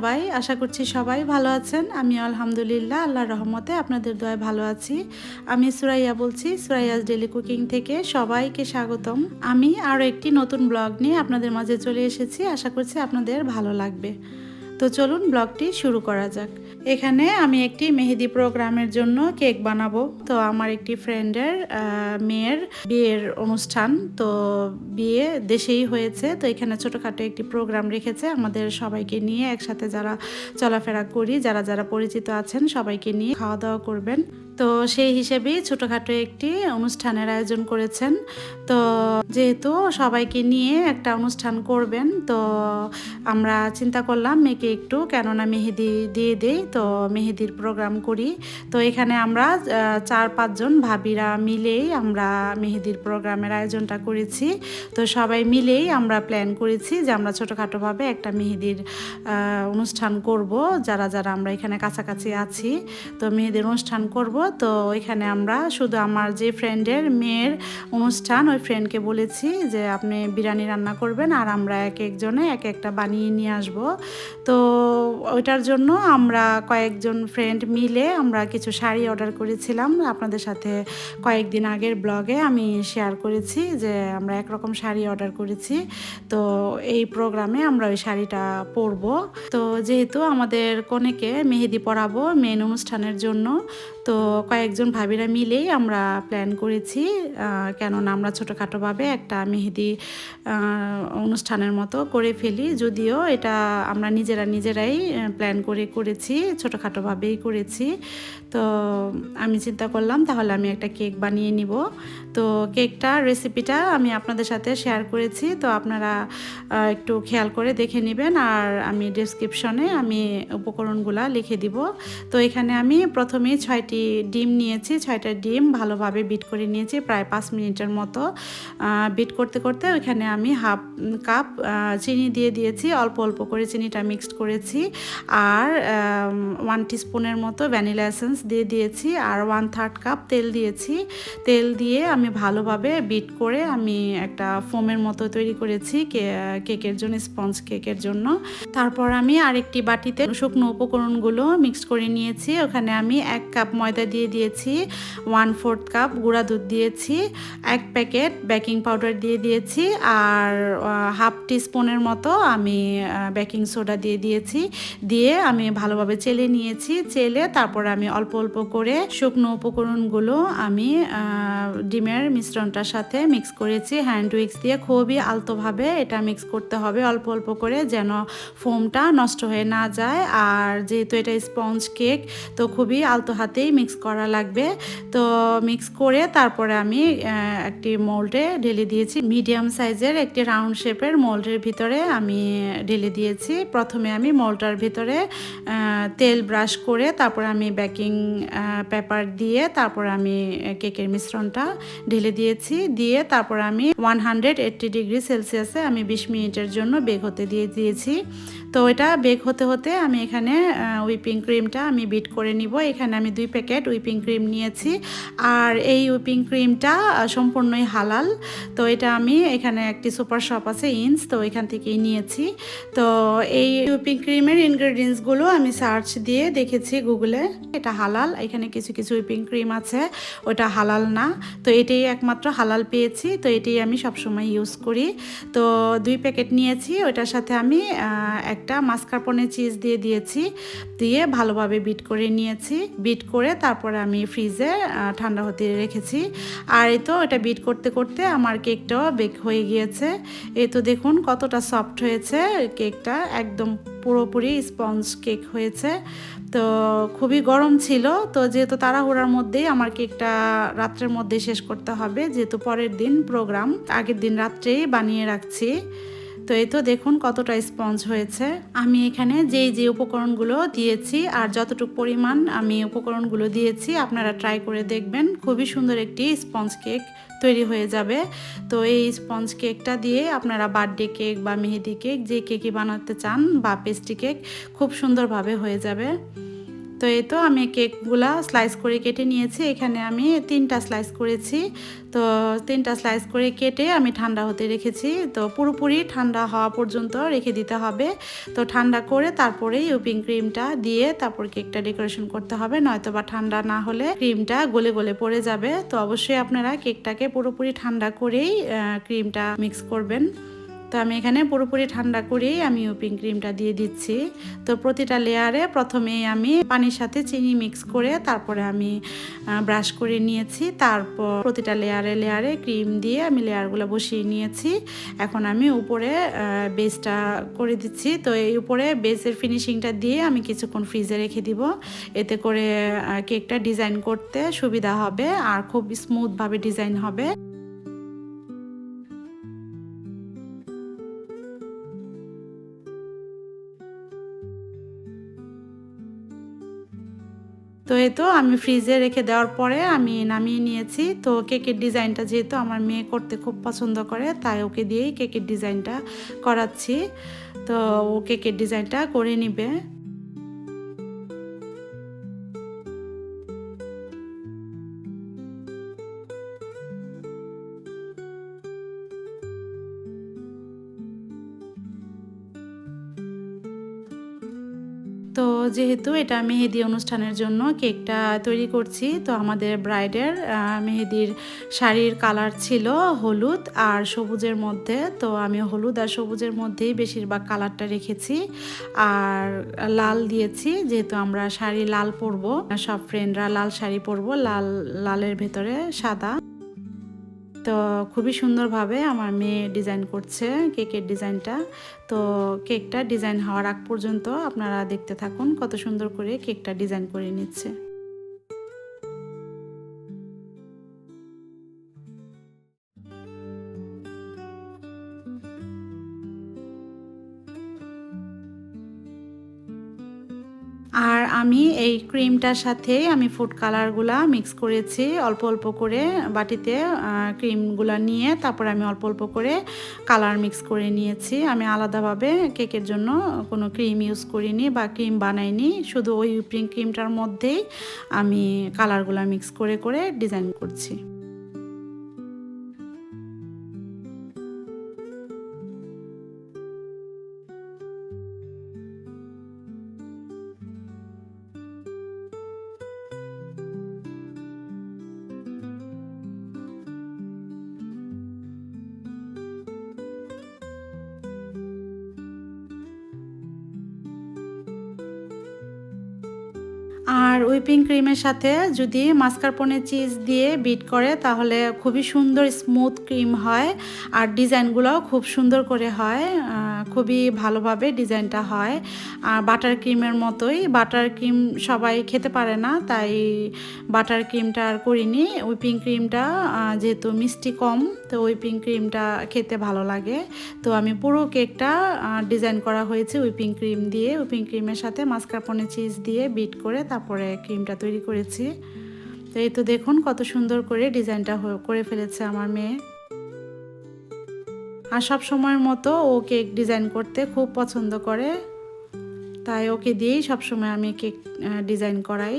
সবাই, আশা করছি সবাই ভালো আছেন। আমি আলহামদুলিল্লাহ, আল্লাহর রহমতে আপনাদের দোয়ায় ভালো আছি। আমি সুরাইয়া বলছি, সুরাইয়াস ডেলি কুকিং থেকে সবাইকে স্বাগতম। আমি আরও একটি নতুন ব্লগ নিয়ে আপনাদের মাঝে চলে এসেছি। আশা করছি আপনাদের ভালো লাগবে। তো চলুন ব্লগটি শুরু করা যাক। এখানে আমি একটি মেহেদি প্রোগ্রামের জন্য কেক বানাবো। তো আমার একটি ফ্রেন্ডের মেয়ের বিয়ের অনুষ্ঠান। তো বিয়ে দেশেই হয়েছে। তো এখানে ছোটোখাটো একটি প্রোগ্রাম রেখেছে আমাদের সবাইকে নিয়ে। একসাথে যারা চলাফেরা করি, যারা যারা পরিচিত আছেন, সবাইকে নিয়ে খাওয়া দাওয়া করবেন। তো সেই হিসেবেই ছোটোখাটো একটি অনুষ্ঠানের আয়োজন করেছেন। তো যেহেতু সবাইকে নিয়ে একটা অনুষ্ঠান করবেন, তো আমরা চিন্তা করলাম, মেয়েকে একটু কেননা মেহেদি দিয়ে দেই। তো মেহেদির প্রোগ্রাম করি। তো এখানে আমরা চার পাঁচজন ভাবিরা মিলেই আমরা মেহেদির প্রোগ্রামের আয়োজনটা করেছি। তো সবাই মিলেই আমরা প্ল্যান করেছি যে আমরা ছোটোখাটোভাবে একটা মেহেদির অনুষ্ঠান করব, যারা যারা আমরা এখানে কাছাকাছি আছি। তো মেহেদির অনুষ্ঠান করব। তো এখানে আমরা শুধু আমার যে ফ্রেন্ডের মেয়ের অনুষ্ঠান, ওই ফ্রেন্ডকে বলেছি যে আপনি বিরিয়ানি রান্না করবেন আর আমরা এক একজনে এক একটা বানিয়ে নিয়ে আসব। তো ওইটার জন্য আমরা কয়েকজন ফ্রেন্ড মিলে আমরা কিছু শাড়ি অর্ডার করেছিলাম। আপনাদের সাথে কয়েকদিন আগের ব্লগে আমি শেয়ার করেছি যে আমরা একরকম শাড়ি অর্ডার করেছি। তো এই প্রোগ্রামে আমরা ওই শাড়িটা পরব। তো যেহেতু আমাদের কনেকে মেহেদি পরাবো মেন অনুষ্ঠানের জন্য, তো কয়েকজন ভাবিরা মিলেই আমরা প্ল্যান করেছি কেননা আমরা ছোটোখাটোভাবে একটা মেহেদি অনুষ্ঠানের মতো করে ফেলি। যদিও এটা আমরা নিজেরা নিজেরাই প্ল্যান করে করেছি ছোটোখাটোভাবেই করেছি। তো আমি চিন্তা করলাম, তাহলে আমি একটা কেক বানিয়ে নিব। তো কেকটা রেসিপিটা আমি আপনাদের সাথে শেয়ার করেছি, তো আপনারা একটু খেয়াল করে দেখে নেবেন। আর আমি ডেসক্রিপশনে আমি উপকরণগুলা লিখে দিব। তো এখানে আমি প্রথমেই ছয়টি ডিম নিয়েছি, ছয়টা ডিম ভালোভাবে বিট করে নিয়েছি, প্রায় পাঁচ মিনিটের মতো। বিট করতে করতে ওইখানে আমি হাফ কাপ চিনি দিয়ে দিয়েছি, অল্প অল্প করে চিনিটা মিক্সড করেছি। আর ওয়ান স্পুনের মতো ভ্যানিলা এসেন্স দিয়ে দিয়েছি আর ওয়ান থার্ড কাপ তেল দিয়েছি। তেল দিয়ে আমি ভালোভাবে বিট করে আমি একটা ফোমের মতো তৈরি করেছি কেকের জন্য স্পঞ্জ কেকের জন্য। তারপর আমি আরেকটি বাটিতে শুকনো উপকরণগুলো মিক্সড করে নিয়েছি। ওখানে আমি এক কাপ ময়দা দিয়ে দিয়েছি ওয়ান ফোর্থ কাপ গুঁড়া দুধ দিয়েছি, এক প্যাকেট বেকিং পাউডার দিয়ে দিয়েছি আর হাফ স্পুনের মতো আমি বেকিং সোডা দিয়ে দিয়েছি। দিয়ে আমি ভালোভাবে চেলে নিয়েছি। চেলে তারপর আমি অল্প অল্প অল্প করে শুকনো উপকরণগুলো আমি ডিমের মিশ্রণটার সাথে মিক্স করেছি। হ্যান্ড উইক্স দিয়ে খুবই আলতোভাবে এটা মিক্স করতে হবে অল্প অল্প করে যেন ফোমটা নষ্ট হয়ে না যায়। আর যেহেতু এটা স্পঞ্জ কেক তো খুবই আলতো হাতেই মিক্স করা লাগবে। তো মিক্স করে তারপরে আমি একটি মোল্ডে ঢেলে দিয়েছি। মিডিয়াম সাইজের একটি রাউন্ড শেপের মোল্ডের ভিতরে আমি ঢেলে দিয়েছি। প্রথমে আমি মোল্ডটার ভিতরে তেল ব্রাশ করে তারপর আমি বেকিং পেপার দিয়ে তারপর আমি কেকের মিশ্রণটা ঢেলে দিয়েছি। দিয়ে তারপর আমি ওয়ান হান্ড্রেড এইট্টি ডিগ্রি সেলসিয়াসে আমি বিশ মিনিটের জন্য বেগ হতে দিয়ে দিয়েছি। তো এটা বেক হতে হতে আমি এখানে উইপিং ক্রিমটা আমি বিট করে নিব। এখানে আমি দুই প্যাকেট উইপিং ক্রিম নিয়েছি। আর এই উইপিং ক্রিমটা সম্পূর্ণই হালাল। তো এটা আমি এখানে একটি সুপার শপ আছে ইন্স তো এখান থেকেই নিয়েছি। তো এই উইপিং ক্রিমের ইনগ্রেডিয়েন্টসগুলো আমি সার্চ দিয়ে দেখেছি গুগলে এটা হালাল এখানে কিছু কিছু উইপিং ক্রিম আছে। ওটা হালাল না। তো এটাই একমাত্র হালাল পেয়েছি। তো এটাই আমি সবসময় ইউজ করি। তো দুই প্যাকেট নিয়েছি। ওটার সাথে আমি আহ, একটা মাস্কারপনে চিজ দিয়ে দিয়েছি, দিয়ে ভালোভাবে বিট করে নিয়েছি। বিট করে তারপরে আমি ফ্রিজে ঠান্ডা হতে রেখেছি। আর এই তো এটা বিট করতে করতে আমার কেকটাও বেক হয়ে গিয়েছে। এই তো দেখুন কতটা সফট হয়েছে। কেকটা একদম পুরোপুরি স্পঞ্জ কেক হয়েছে। তো খুবই গরম ছিল। তো যেহেতু তাড়াহুড়ার মধ্যেই আমার কেকটা রাত্রের মধ্যে শেষ করতে হবে, যেহেতু পরের দিন প্রোগ্রাম আগের দিন রাত্রেই বানিয়ে রাখছি। তো এই তো দেখুন কতটা স্পঞ্জ হয়েছে। আমি এখানে যেই যে উপকরণগুলো দিয়েছি আর যতটুকু পরিমাণ আমি উপকরণগুলো দিয়েছি, আপনারা ট্রাই করে দেখবেন। খুবই সুন্দর একটি স্পঞ্জ কেক তৈরি হয়ে যাবে। তো এই স্পঞ্জ কেকটা দিয়ে আপনারা বার্থডে কেক বা মেহেদি কেক যে কেকই বানাতে চান বা পেস্ট্রি কেক খুব সুন্দরভাবে হয়ে যাবে। তো এই তো আমি কেকগুলা স্লাইস করে কেটে নিয়েছি। এখানে আমি তিনটা স্লাইস করেছি। তো তিনটা স্লাইস করে কেটে আমি ঠান্ডা হতে রেখেছি। তো পুরোপুরি ঠান্ডা হওয়া পর্যন্ত রেখে দিতে হবে। তো ঠান্ডা করে তারপরে ইউপিং ক্রিমটা দিয়ে তারপর কেকটা ডেকোরেশন করতে হবে। নয়তো বা ঠান্ডা না হলে ক্রিমটা গলে গলে পড়ে যাবে। তো অবশ্যই আপনারা কেকটাকে পুরোপুরি ঠান্ডা করেই ক্রিমটা মিক্স করবেন। তো আমি এখানে পুরোপুরি ঠান্ডা করেই আমি উপিং ক্রিমটা দিয়ে দিচ্ছি। তো প্রতিটা লেয়ারে প্রথমে আমি পানির সাথে চিনি মিক্স করে তারপরে আমি ব্রাশ করে নিয়েছি। তারপর প্রতিটা লেয়ারে লেয়ারে ক্রিম দিয়ে আমি লেয়ারগুলো বসিয়ে নিয়েছি। এখন আমি উপরে বেসটা করে দিচ্ছি। তো এই উপরে বেসের ফিনিশিংটা দিয়ে আমি কিছুক্ষণ ফ্রিজে রেখে দিব। এতে করে কেকটা ডিজাইন করতে সুবিধা হবে। আর খুব স্মুথভাবে ডিজাইন হবে। তো এই তো আমি ফ্রিজে রেখে দেওয়ার পরে আমি নামিয়ে নিয়েছি। তো কেকের ডিজাইনটা যেহেতু আমার মেয়ে করতে খুব পছন্দ করে, তাই ওকে দিয়েই কেকের ডিজাইনটা করাচ্ছি। তো ও কেকের ডিজাইনটা করে নিবে। যেহেতু এটা মেহেদি অনুষ্ঠানের জন্য কেকটা তৈরি করছি, তো আমাদের ব্রাইডের মেহেদির শাড়ির কালার ছিল হলুদ আর সবুজের মধ্যে, তো আমি হলুদ আর সবুজের মধ্যেই বেশিরভাগ কালারটা রেখেছি। আর লাল দিয়েছি, যেহেতু আমরা শাড়ি লাল পরবো, সব ফ্রেন্ডরা লাল শাড়ি পরবো, লাল, লালের ভেতরে সাদা। তো খুবই সুন্দরভাবে আমার মেয়ে ডিজাইন করছে কেকের ডিজাইনটা তো কেকটা ডিজাইন হওয়ার আগ পর্যন্ত আপনারা দেখতে থাকুন কত সুন্দর করে কেকটা ডিজাইন করে নিচ্ছে। আর আমি এই ক্রিমটার সাথে আমি ফুড কালারগুলা মিক্স করেছি, অল্প অল্প করে বাটিতে ক্রিমগুলো নিয়ে তারপর আমি অল্প অল্প করে কালার মিক্স করে নিয়েছি। আমি আলাদাভাবে কেকের জন্য কোনো ক্রিম ইউজ করিনি বা ক্রিম বানাইনি, শুধু ওই ক্রিমটার মধ্যেই আমি কালারগুলো মিক্স করে করে ডিজাইন করছি। আর উইপিং ক্রিমের সাথে যদি মাস্কারপোনে চিজ দিয়ে বিট করে, তাহলে খুবই সুন্দর স্মুথ ক্রিম হয়। আর ডিজাইনগুলোও খুব সুন্দর করে হয়। খুবই ভালোভাবে ডিজাইনটা হয়। আর বাটার ক্রিমের মতোই, বাটার ক্রিম সবাই খেতে পারে না, তাই বাটার ক্রিমটা আর করিনি। উইপিং ক্রিমটা যেহেতু মিষ্টি কম, তো উইপিং ক্রিমটা খেতে ভালো লাগে। তো আমি পুরো কেকটা ডিজাইন করা হয়েছে উইপিং ক্রিম দিয়ে। উইপিং ক্রিমের সাথে মাস্কারপনে চিজ দিয়ে বিট করে তারপরে ক্রিমটা তৈরি করেছি। তো এই তো দেখুন কত সুন্দর করে ডিজাইনটা করে ফেলেছে আমার মেয়ে। আর সব সময়ের মতো ও কেক ডিজাইন করতে খুব পছন্দ করে। তাই ওকে দিয়েই সবসময় আমি কেক ডিজাইন করাই।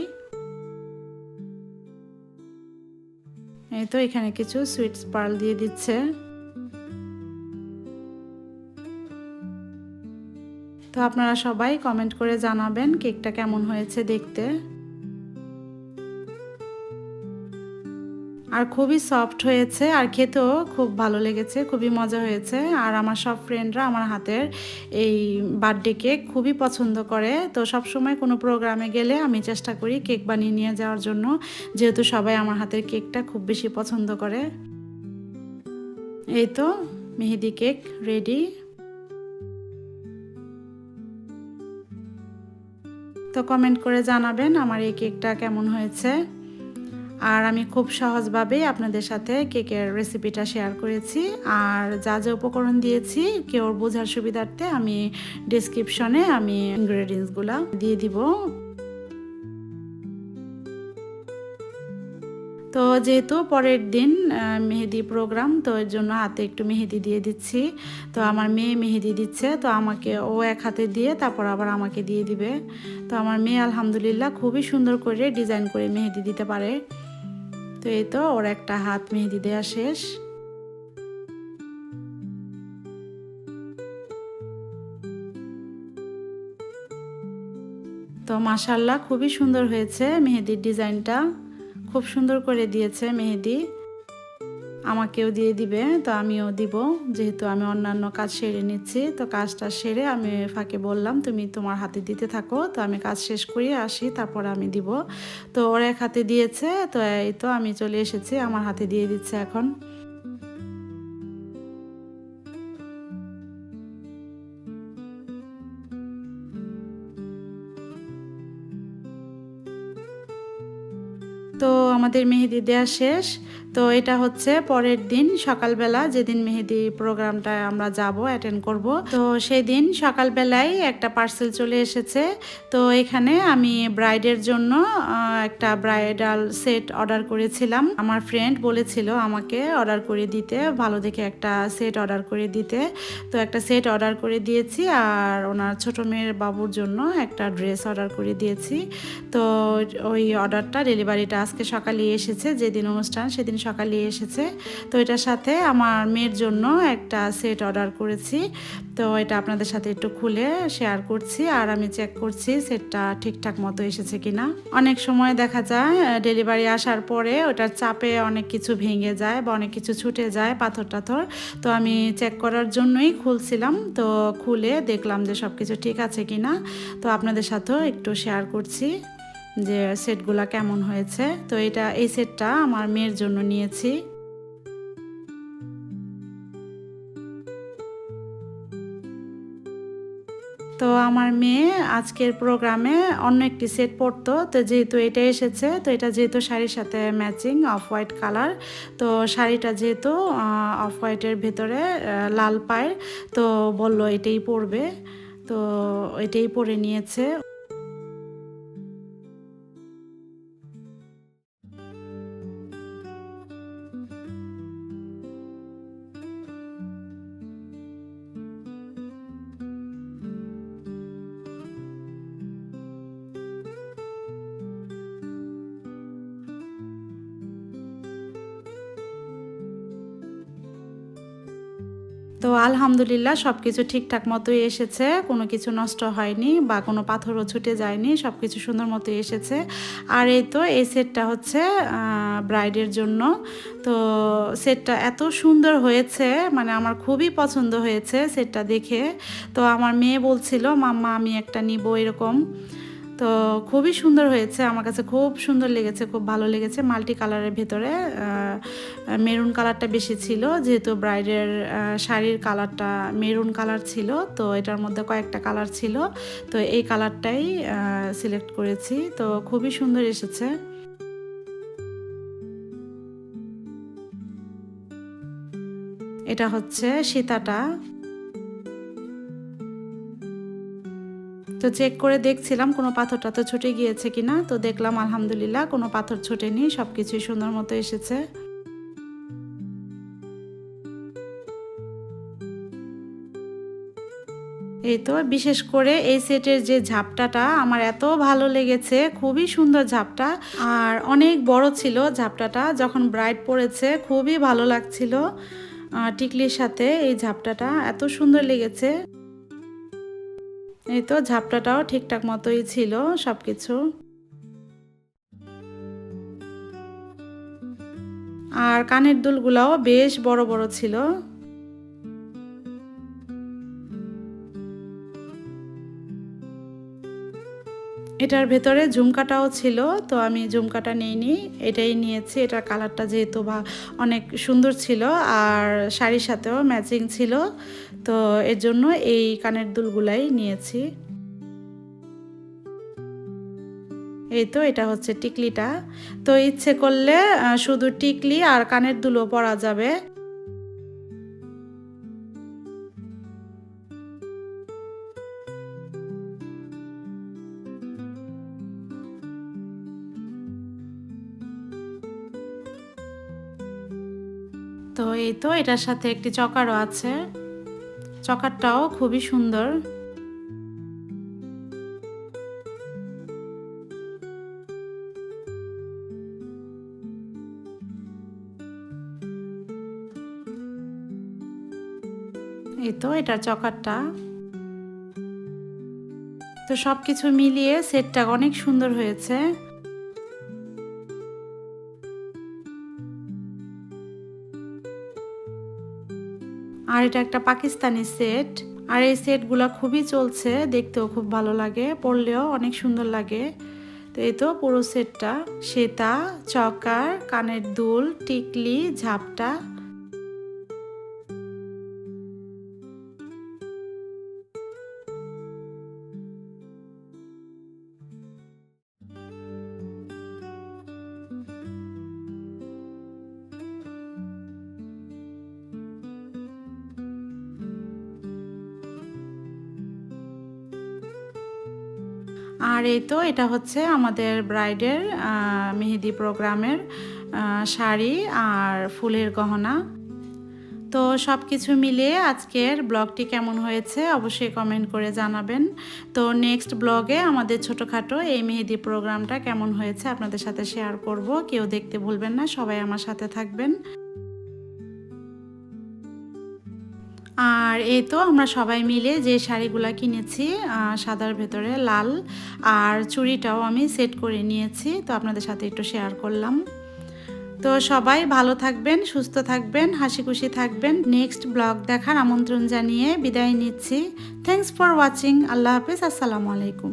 এই তো এখানে কিছু সুইটস পার্ল দিয়ে দিচ্ছে। তো আপনারা সবাই কমেন্ট করে জানাবেন কেকটা কেমন হয়েছে দেখতে। আর খুবই সফট হয়েছে, আর খেতেও খুব ভালো লেগেছে, খুবই মজা হয়েছে। আর আমার সব ফ্রেন্ডরা আমার হাতের এই বার্থডে কেক খুবই পছন্দ করে। তো সব সময় কোনো প্রোগ্রামে গেলে আমি চেষ্টা করি কেক বানিয়ে নিয়ে যাওয়ার জন্য, যেহেতু সবাই আমার হাতের কেকটা খুব বেশি পছন্দ করে। এই তো, মেহেদি কেক রেডি তো কমেন্ট করে জানাবেন আমার এই কেকটা কেমন হয়েছে। আর আমি খুব সহজভাবেই আপনাদের সাথে কেকের রেসিপিটা শেয়ার করেছি। আর যা যা উপকরণ দিয়েছি, কেউ বোঝার সুবিধার্থে আমি ডিসক্রিপশনে আমি ইনগ্রেডিয়েন্টসগুলো দিয়ে দিব। তো যেহেতু পরের দিন মেহেদি প্রোগ্রাম তো এর জন্য হাতে একটু মেহেদি দিয়ে দিচ্ছি। তো আমার মেয়ে মেহেদি দিচ্ছে, তো আমাকে ও এক হাতে দিয়ে, তারপর আবার আমাকে দিয়ে দিবে। তো আমার মেয়ে আলহামদুলিল্লাহ খুবই সুন্দর করে ডিজাইন করে মেহেদি দিতে পারে। তো এই তো, ওর একটা হাত মেহেদি দেওয়া শেষ। তো মাসাল্লাহ খুবই সুন্দর হয়েছে মেহেদির ডিজাইনটা। খুব সুন্দর করে দিয়েছে মেহেদি। আমাকেও দিয়ে দিবে, তো আমিও দিব। যেহেতু আমি অন্যান্য কাজ সেরে নিচ্ছি, তো কাজটা সেরে আমি ফাঁকে বললাম, তুমি তোমার হাতে দিতে থাকো। তো আমি কাজ শেষ করিয়ে আসি, তারপর আমি দিব। তো ওর এক হাতে দিয়েছে, তো এই তো আমি চলে এসেছি, আমার হাতে দিয়ে দিচ্ছে এখন। তো আমাদের মেহেদি দেওয়া শেষ। তো এটা হচ্ছে পরের দিন সকালবেলা, যেদিন মেহেদি প্রোগ্রামটা আমরা যাব অ্যাটেন্ড করব। তো সেই দিন সকালবেলায় একটা পার্সেল চলে এসেছে। তো এখানে আমি ব্রাইডের জন্য একটা ব্রাইডাল সেট অর্ডার করেছিলাম। আমার ফ্রেন্ড বলেছিল আমাকে অর্ডার করে দিতে, ভালো দেখে একটা সেট অর্ডার করে দিতে। তো একটা সেট অর্ডার করে দিয়েছি, আর ওনার ছোট মেয়ের বাবুর জন্য একটা ড্রেস অর্ডার করে দিয়েছি। তো ওই অর্ডারটা ডেলিভারিটা আজকে সকালে এসেছে, যেদিন অনুষ্ঠান সেদিন সকালে এসেছে। তো এটার সাথে আমার মেয়ের জন্য একটা সেট অর্ডার করেছি। তো এটা আপনাদের সাথে একটু খুলে শেয়ার করছি আর আমি চেক করছি সেটটা ঠিকঠাক মতো এসেছে কিনা। অনেক সময় দেখা যায় ডেলিভারি আসার পরে ওটার চাপে অনেক কিছু ভেঙে যায় বা অনেক কিছু ছুটে যায় পাথর টাথর। তো আমি চেক করার জন্যই খুলছিলাম। তো খুলে দেখলাম যে সব কিছু ঠিক আছে কিনা। তো আপনাদের সাথেও একটু শেয়ার করছি। যে সেটগুলা কেমন হয়েছে। তো এটা, এই সেটটা আমার মেয়ের জন্য নিয়েছি। তো আমার মেয়ে আজকের প্রোগ্রামে অন্য একটি সেট পরতো। তো যেহেতু এটা এসেছে, তো এটা যেহেতু শাড়ির সাথে ম্যাচিং অফ হোয়াইট কালার, তো শাড়িটা যেহেতু অফ হোয়াইটের ভেতরে লাল পায়ের, তো বলল এটাই পরবে। তো এটাই পরে নিয়েছে। তো আলহামদুলিল্লাহ সব কিছু ঠিকঠাক মতোই এসেছে। কোনো কিছু নষ্ট হয়নি বা কোনো পাথরও ছুটে যায়নি সব কিছু সুন্দর মতোই এসেছে। আর এই তো এই সেটটা হচ্ছে ব্রাইডের জন্য। তো সেটটা এত সুন্দর হয়েছে মানে আমার খুবই পছন্দ হয়েছে সেটটা দেখে। তো আমার মেয়ে বলছিল, মাম্মা আমি একটা নিব এরকম। তো খুবই সুন্দর হয়েছে। আমার কাছে খুব সুন্দর লেগেছে, খুব ভালো লেগেছে মাল্টি কালারের ভেতরে। মেরুন কালারটা বেশি ছিল, যেহেতু ব্রাইডের শাড়ির কালারটা মেরুন কালার ছিল, তো এটার মধ্যে কয়েকটা কালার ছিল। তো এই কালারটাই সিলেক্ট করেছি। তো খুবই সুন্দর এসেছে। এটা হচ্ছে সীতাটা। তো চেক করে দেখছিলাম, কোনো পাথরটা তো ছুটে গিয়েছে কিনা। তো দেখলাম, আলহামদুলিল্লাহ, কোনো পাথর ছুটেনি সব কিছুই সুন্দর মতো এসেছে। এই তো, বিশেষ করে এই সেটের যে ঝাপটাটা, আমার এত ভালো লেগেছে, খুবই সুন্দর ঝাপটা। আর অনেক বড় ছিল ঝাপটাটা, যখন ব্রাইট পড়েছে, খুবই ভালো লাগছিল টিকলির সাথে এই ঝাপটাটা, এত সুন্দর লেগেছে। এই তো ঝাপটাটাও ঠিকঠাক মতোই ছিল সব কিছু আর কানের দুলগুলাও বেশ বড় বড় ছিল। এটার ভেতরে ঝুমকাটাও ছিল, তো আমি ঝুমকাটা নিইনি, এটাই নিয়েছি। এটার কালারটা যেহেতু বা অনেক সুন্দর ছিল, আর শাড়ির সাথেও ম্যাচিং ছিল। তো এর জন্য এই কানের দুলগুলাই নিয়েছি। এই তো এটা হচ্ছে টিকলিটা। তো ইচ্ছে করলে শুধু টিকলি আর কানের দুলও পরা যাবে। তো এই তো এটার সাথে একটি চকারও আছে। চকারটাও খুবই সুন্দর। এই তো এটার চকারটা। তো সব কিছু মিলিয়ে সেটটা অনেক সুন্দর হয়েছে। আর এটা একটা পাকিস্তানি সেট আর এই সেটগুলো খুবই চলছে, দেখতেও খুব ভালো লাগে, পড়লেও অনেক সুন্দর লাগে। তো এই তো পুরো সেটটা সেতা, চকার, কানের দুল, টিকলি, ঝাপটা। আর এই তো এটা হচ্ছে আমাদের ব্রাইডের মেহেদি প্রোগ্রামের শাড়ি আর ফুলের গহনা। তো সব কিছু মিলিয়ে আজকের ব্লগটি কেমন হয়েছে অবশ্যই কমেন্ট করে জানাবেন। তো নেক্সট ব্লগে আমাদের ছোটোখাটো এই মেহেদি প্রোগ্রামটা কেমন হয়েছে আপনাদের সাথে শেয়ার করব। কেউ দেখতে ভুলবেন না, সবাই আমার সাথে থাকবেন। আর এই তো আমরা সবাই মিলে যে শাড়িগুলো কিনেছি সাদার ভেতরে লাল, আর চুড়িটাও আমি সেট করে নিয়েছি, তো আপনাদের সাথে একটু শেয়ার করলাম। তো সবাই ভালো থাকবেন, সুস্থ থাকবেন হাসি খুশি থাকবেন। নেক্সট ব্লগ দেখার আমন্ত্রণ জানিয়ে বিদায় নিচ্ছি। থ্যাংকস ফর ওয়াচিং আল্লাহ হাফিজ। আসসালামু আলাইকুম।